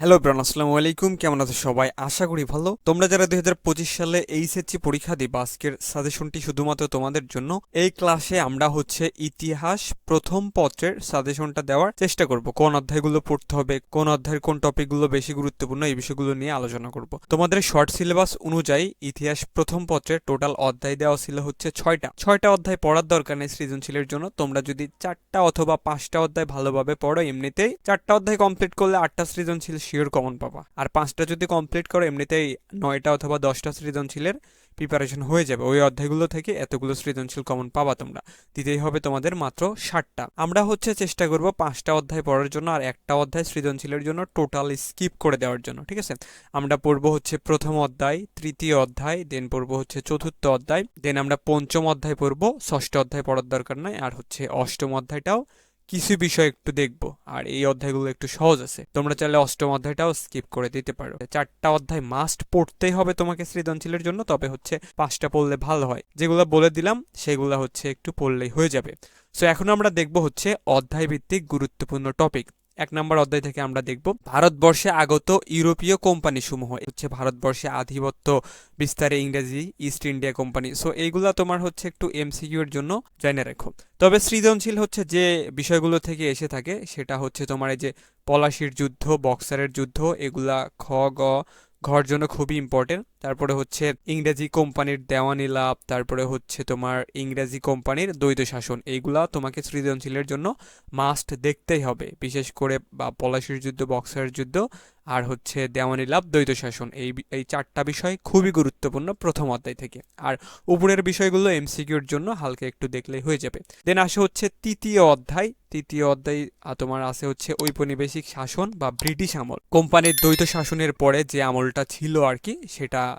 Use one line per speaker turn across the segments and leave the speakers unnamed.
Hello bran আসসালামু আলাইকুম। কেমন আছো সবাই? আশা করি ভালো। তোমরা যারা দুই হাজার পঁচিশ সালে এইচএসসি পরীক্ষা দিবা, আজকের সাজেশনটি শুধুমাত্র তোমাদের জন্য। এই ক্লাসে আমরা হচ্ছে ইতিহাস প্রথম পত্রের সাজেশনটা দেওয়ার চেষ্টা করব। কোন অধ্যায়গুলো পড়তে হবে, কোন অধ্যায়ের কোন টপিকগুলো বেশি গুরুত্বপূর্ণ, এই বিষয়গুলো নিয়ে আলোচনা করব। তোমাদের শর্ট সিলেবাস অনুযায়ী ইতিহাস প্রথম পত্রের টোটাল অধ্যায় দেওয়া ছিল হচ্ছে ছয়টা। ছয়টা অধ্যায় পড়ার দরকার নেই সৃজনশীলের জন্য। তোমরা যদি চারটা অথবা পাঁচটা অধ্যায় ভালোভাবে পড়ো, এমনিতেই চারটা অধ্যায় কমপ্লিট করলে আটটা সৃজনশীল শিওর কমন পাবা। আর পাঁচটা যদি কমপ্লিট করো, এমনিতেই নয়টা অথবা দশটা সৃজনশীলের প্রিপারেশন হয়ে যাবে। ওই অধ্যায়গুলো থেকে এতগুলো সৃজনশীল কমন পাবা তোমরা। দিতেই হবে তোমাদের মাত্র ষাটটা। আমরা হচ্ছে চেষ্টা করব পাঁচটা অধ্যায় পড়ার জন্য আর একটা অধ্যায় সৃজনশীলের জন্য টোটাল স্কিপ করে দেওয়ার জন্য, ঠিক আছে? আমরা পড়ব হচ্ছে প্রথম অধ্যায়, তৃতীয় অধ্যায় দেন পড়ব হচ্ছে চতুর্থ অধ্যায় দেন আমরা পঞ্চম অধ্যায় পড়ব, ষষ্ঠ অধ্যায় পড়ার দরকার নাই, আর হচ্ছে অষ্টম অধ্যায়টাও কিছু বিষয় একটু দেখব। আর এই অধ্যায়গুলো একটু সহজ আছে। তোমরা চাইলে অষ্টম অধ্যায়টাও স্কিপ করে দিতে পারো। চারটা অধ্যায় মাস্ট পড়তেই হবে তোমাকে সৃজনশীলের জন্য, তবে হচ্ছে পাঁচটা পড়লে ভালো হয়। যেগুলো বলে দিলাম, সেগুলো হচ্ছে একটু পড়লেই হয়ে যাবে। সো এখন আমরা দেখব হচ্ছে অধ্যায় ভিত্তিক গুরুত্বপূর্ণ টপিক এক নম্বর অধ্যায় থেকে আমরা দেখব, ভারতবর্ষে আগত ইউরোপীয় কোম্পানি সমূহ হচ্ছে ভারতবর্ষে আধিপত্য বিস্তারে ইংরেজি ইস্ট ইন্ডিয়া কোম্পানি সো এইগুলা তোমার হচ্ছে একটু এমসিকিউ এর জন্য জেনে রেখো। তবে সৃজনশীল হচ্ছে যে বিষয়গুলো থেকে এসে থাকে, সেটা হচ্ছে তোমার এই যে পলাশির যুদ্ধ, বক্সারের যুদ্ধ, এগুলা খ, গ, ঘর জন্য খুবই ইম্পর্টেন্ট তারপরে হচ্ছে ইংরেজি কোম্পানির দেওয়ানি লাভ, তারপরে হচ্ছে তোমার ইংরেজি কোম্পানির দ্বৈত শাসন, এইগুলা তোমাকে সৃজনশীলের জন্য মাস্ট দেখতেই হবে। বিশেষ করে বা পলাশির যুদ্ধ, বক্সারের যুদ্ধ আর হচ্ছে দেওয়ানি লাভ, দ্বৈত শাসন, এই এই চারটা বিষয় খুবই গুরুত্বপূর্ণ প্রথম অধ্যায় থেকে। আর উপরের বিষয়গুলো এমসিকিউর জন্য হালকা একটু দেখলেই হয়ে যাবে। দেন আসে হচ্ছে তৃতীয় অধ্যায়। তৃতীয় অধ্যায় তোমার আছে হচ্ছে ঔপনিবেশিক শাসন বা ব্রিটিশ আমল। কোম্পানির দ্বৈত শাসনের পরে যে আমলটা ছিল আর কি, সেটা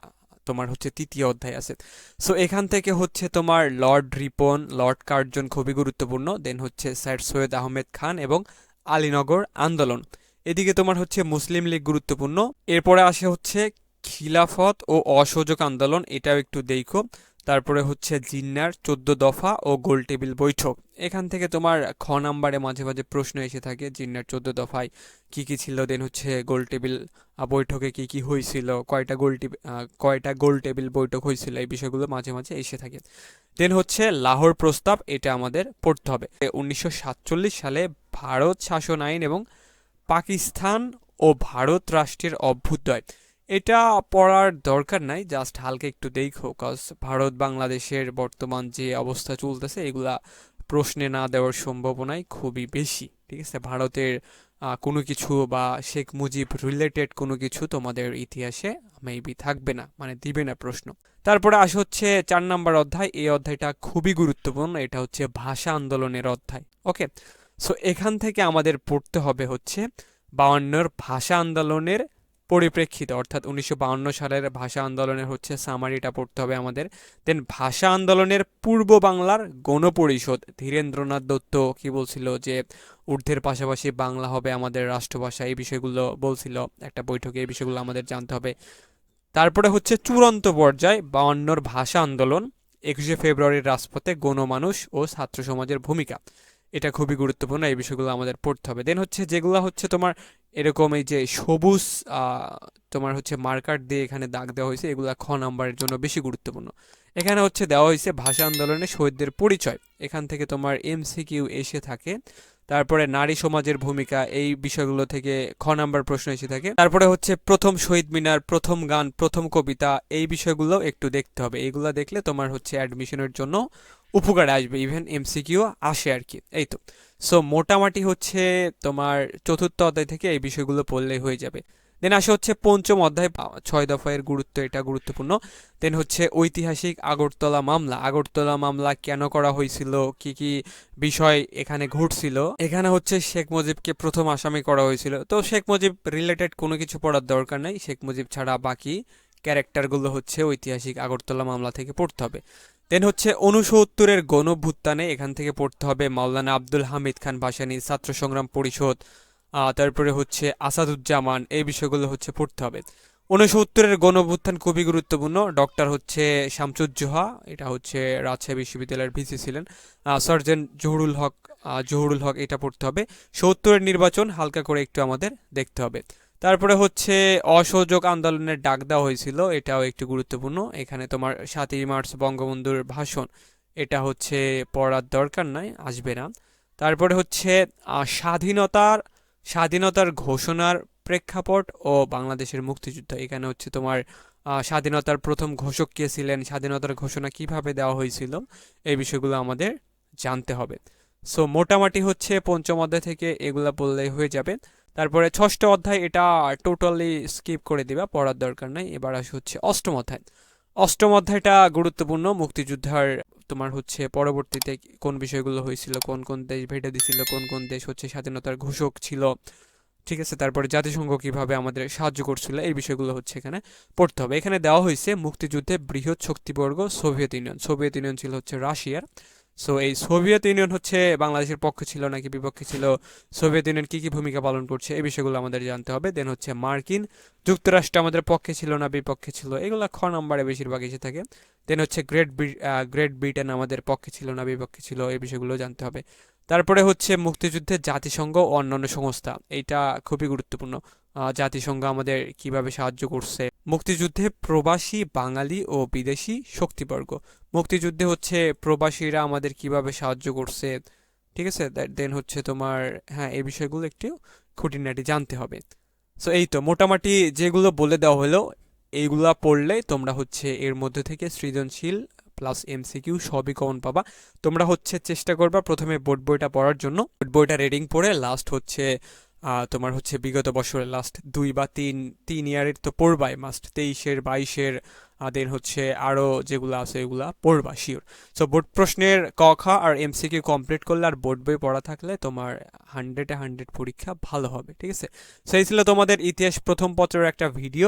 তোমার হচ্ছে তৃতীয় অধ্যায় আছে। সো এখান থেকে হচ্ছে তোমার লর্ড রিপন লর্ড কার্জন খুবই গুরুত্বপূর্ণ দেন হচ্ছে স্যার সৈয়দ আহমেদ খান এবং আলীনগর আন্দোলন এদিকে তোমার হচ্ছে মুসলিম লীগ গুরুত্বপূর্ণ। এরপরে আসে হচ্ছে খিলাফত ও অসহযোগ আন্দোলন, এটাও একটু দেখো। তারপরে হচ্ছে জিন্নার চোদ্দ দফা ও গোল টেবিল বৈঠক। এখান থেকে তোমার খ নাম্বারে মাঝে মাঝে প্রশ্ন এসে থাকে, জিন্নার চোদ্দ দফায় কি কি ছিল দেন হচ্ছে গোল টেবিল বৈঠকে কি কি হয়েছিল কয়টা গোল কয়টা গোল টেবিল বৈঠক হয়েছিল এই বিষয়গুলো মাঝে মাঝে এসে থাকে। দেন হচ্ছে লাহোর প্রস্তাব, এটা আমাদের পড়তে হবে। উনিশশো সাতচল্লিশ সালে ভারত শাসন আইন এবং পাকিস্তান ও ভারত রাষ্ট্রের অভ্যুদয়। এটা পড়ার দরকার নাই জাস্ট হালকা একটু দেখো কজ ভারত বাংলাদেশের বর্তমান যে অবস্থা চলতেছে, এগুলা প্রশ্নে না দেওয়ার সম্ভাবনাই খুবই বেশি, ঠিক আছে? ভারতের কোনো কিছু বা শেখ মুজিব রিলেটেড কোনো কিছু তোমাদের ইতিহাসে মেবি থাকবে না মানে দিবে না প্রশ্ন। তারপরে আস হচ্ছে চার নম্বর অধ্যায়, এই অধ্যায়টা খুবই গুরুত্বপূর্ণ, এটা হচ্ছে ভাষা আন্দোলনের অধ্যায় ওকে সো এখান থেকে আমাদের পড়তে হবে হচ্ছে বাউন্নর ভাষা আন্দোলনের পরিপ্রেক্ষিতে, অর্থাৎ উনিশশো সালের ভাষা আন্দোলনের হচ্ছে সামারিটা পড়তে হবে আমাদের। দেন ভাষা আন্দোলনের পূর্ব বাংলার গণপরিষদ, ধীরেন্দ্রনাথ দত্ত কি বলছিল যে, ঊর্ধ্বের পাশাপাশি বাংলা হবে আমাদের রাষ্ট্রভাষা এই বিষয়গুলো বলছিল, একটা বৈঠকে এই বিষয়গুলো আমাদের জানতে হবে। তারপরে হচ্ছে চূড়ান্ত পর্যায়ে, বাউন্নর ভাষা আন্দোলন, একুশে ফেব্রুয়ারির রাজপথে গণমানুষ ও ছাত্র সমাজের ভূমিকা। এটা খুবই গুরুত্বপূর্ণ, এই বিষয়গুলো আমাদের পড়তে হবে। দেন হচ্ছে যেগুলো হচ্ছে তোমার এরকম এই যে সবুজ তোমার হচ্ছে মার্কার দিয়ে এখানে দাগ দেওয়া হয়েছে, এগুলো খ নাম্বারের জন্য বেশি গুরুত্বপূর্ণ। এখানে হচ্ছে দেওয়া হয়েছে ভাষা আন্দোলনে শহীদদের পরিচয়। এখান থেকে তোমার এমসিকিউ এসে থাকে, তারপরে নারী সমাজের ভূমিকা, এই বিষয়গুলো থেকে খ নাম্বার প্রশ্ন এসে থাকে। তারপরে হচ্ছে প্রথম শহীদ মিনার, প্রথম গান, প্রথম কবিতা, এই বিষয়গুলো একটু দেখতে হবে। এইগুলো দেখলে তোমার হচ্ছে অ্যাডমিশনের জন্য উপকারে আসবে ইভেন এমসিকিউ আসে আর কি। এই তো। সো মোটামুটি হচ্ছে তোমার চতুর্থ অধ্যায় থেকে এই বিষয়গুলো পড়লেই হয়ে যাবে। দেন আসে হচ্ছে পঞ্চম অধ্যায় ছয় দফায়ের গুরুত্ব, এটা গুরুত্বপূর্ণ। দেন হচ্ছে ঐতিহাসিক আগরতলা মামলা। আগরতলা মামলা কেন করা হয়েছিল? কি কি বিষয় এখানে ঘটছিল? এখানে হচ্ছে শেখ মুজিবকে প্রথম আসামি করা হয়েছিল। তো শেখ মুজিব রিলেটেড কোনো কিছু পড়ার দরকার নেই। শেখ মুজিব ছাড়া বাকি ক্যারেক্টারগুলো হচ্ছে ঐতিহাসিক আগরতলা মামলা থেকে পড়তে হবে। দেন হচ্ছে উনসত্তরের গণভ্যুত্থানে এখান থেকে পড়তে হবে মাওলানা আব্দুল হামিদ খান ভাসানী ছাত্র সংগ্রাম পরিষদ তারপরে হচ্ছে আসাদুজ্জামান, এই বিষয়গুলো হচ্ছে পড়তে হবে। উনসত্তরের গণভ্যুত্থান খুবই গুরুত্বপূর্ণ। ডক্টর হচ্ছে শামসুজ্জোহা এটা হচ্ছে রাজশাহী বিশ্ববিদ্যালয়ের ভিসি ছিলেন। সার্জেন জহুরুল হক জহুরুল হক এটা পড়তে হবে। সত্তরের নির্বাচন হালকা করে একটু আমাদের দেখতে হবে। তারপরে হচ্ছে অসহযোগ আন্দোলনের ডাক দেওয়া হয়েছিল, এটাও একটু গুরুত্বপূর্ণ। এখানে তোমার সাতই মার্চ বঙ্গবন্ধুর ভাষণ, এটা হচ্ছে পড়ার দরকার নাই, আসবে না। তারপরে হচ্ছে স্বাধীনতার স্বাধীনতার ঘোষণার প্রেক্ষাপট ও বাংলাদেশের মুক্তিযুদ্ধ। এখানে হচ্ছে তোমার স্বাধীনতার প্রথম ঘোষক কে ছিলেন, স্বাধীনতার ঘোষণা কীভাবে দেওয়া হয়েছিল, এই বিষয়গুলো আমাদের জানতে হবে। সো, মোটামুটি হচ্ছে পঞ্চম অধ্যায় থেকে এগুলা বললেই হয়ে যাবে। তারপরে ষষ্ঠ অধ্যায়, এটা টোটালি স্কিপ করে দিবা, পড়ার দরকার নাই। এবার আসে হচ্ছে অষ্টম অধ্যায়। অষ্টম অধ্যায়টা গুরুত্বপূর্ণ, মুক্তিযোদ্ধার তোমার হচ্ছে পরবর্তীতে কোন বিষয়গুলো হয়েছিল, কোন কোন দেশ ভেটে দিছিল, কোন কোন দেশ হচ্ছে স্বাধীনতার ঘোষক ছিল, ঠিক আছে? তারপরে জাতিসংঘ কীভাবে আমাদের সাহায্য করছিল, এই বিষয়গুলো হচ্ছে এখানে পড়তে হবে। এখানে দেওয়া হয়েছে মুক্তিযুদ্ধে বৃহৎ শক্তিবর্গ সোভিয়েত ইউনিয়ন। সোভিয়েত ইউনিয়ন ছিল হচ্ছে রাশিয়ার। সো এই সোভিয়েত ইউনিয়ন হচ্ছে বাংলাদেশের পক্ষে ছিল নাকি বিপক্ষে ছিল? সোভিয়েত ইউনিয়ন কী কী ভূমিকা পালন করছে? এই বিষয়গুলো আমাদের জানতে হবে। দেন হচ্ছে মার্কিন যুক্তরাষ্ট্র আমাদের পক্ষে ছিল না বিপক্ষে ছিল? এগুলো খ নম্বরে বেশিরভাগ এসে থাকে। দেন হচ্ছে গ্রেট গ্রেট ব্রিটেন আমাদের পক্ষে ছিল না বিপক্ষে ছিল? এই বিষয়গুলো জানতে হবে। তারপরে হচ্ছে মুক্তিযুদ্ধে জাতিসংঘ ও অন্যান্য সংস্থা। এইটা খুবই গুরুত্বপূর্ণ। জাতিসংঘ আমাদের কীভাবে সাহায্য করছে। মুক্তিযুদ্ধে প্রবাসী বাঙালি ও বিদেশি শক্তিবর্গ। মুক্তিযুদ্ধে হচ্ছে প্রবাসীরা আমাদের কীভাবে সাহায্য করছে। ঠিক আছে? দেন হচ্ছে তোমার হ্যাঁ এই বিষয়গুলো একটু খুঁটিনাটি জানতে হবে। সো এই তো মোটামুটি যেগুলো বলে দেওয়া হলো, এইগুলা পড়লে তোমরা হচ্ছে এর মধ্যে থেকে সৃজনশীল প্লাস এমসিকিউ সবই কমন পাবা। তোমরা হচ্ছে চেষ্টা করবা প্রথমে বোর্ড বইটা পড়ার জন্য। বোর্ড বইটা রিডিং পড়ে লাস্ট হচ্ছে তোমার হচ্ছে বিগত বছরের লাস্ট দুই বা তিন তিন ইয়ারের তো পড়বাই মাস্ট তেইশের, বাইশের দেন হচ্ছে আরও যেগুলো আছে এগুলো পড়বা শিওর সো বোর্ড প্রশ্নের ক, খা আর এমসিকিউ কমপ্লিট করলে আর বোর্ড বই পড়া থাকলে তোমার হান্ড্রেডে হান্ড্রেড পরীক্ষা ভালো হবে, ঠিক আছে? সেই ছিল তোমাদের ইতিহাস প্রথম পত্রের একটা ভিডিও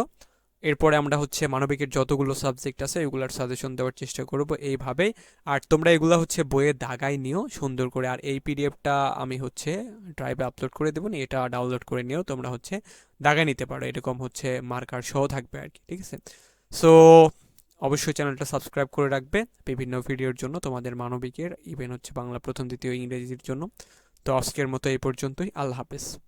এরপরে আমরা হচ্ছে মানবিকের যতগুলো সাবজেক্ট আছে, এগুলার সাজেশন দেওয়ার চেষ্টা করব এইভাবেই। আর তোমরা এগুলো হচ্ছে বইয়ে দাগাই নিও, সুন্দর করে। আর এই পিডিএফটা আমি হচ্ছে ড্রাইভে আপলোড করে দেবো এটা ডাউনলোড করে নিও তোমরা হচ্ছে দাগাই নিতে পারো। এরকম হচ্ছে মার্কার সহ থাকবে আর কি, ঠিক আছে? সো অবশ্যই চ্যানেলটা সাবস্ক্রাইব করে রাখবে। বিভিন্ন ভিডিওর জন্য তোমাদের মানবিকের ইভেন হচ্ছে বাংলা প্রথম, দ্বিতীয় ইংরেজির জন্য। তো আজকের মতো এই পর্যন্তই। আল্লাহ হাফেজ।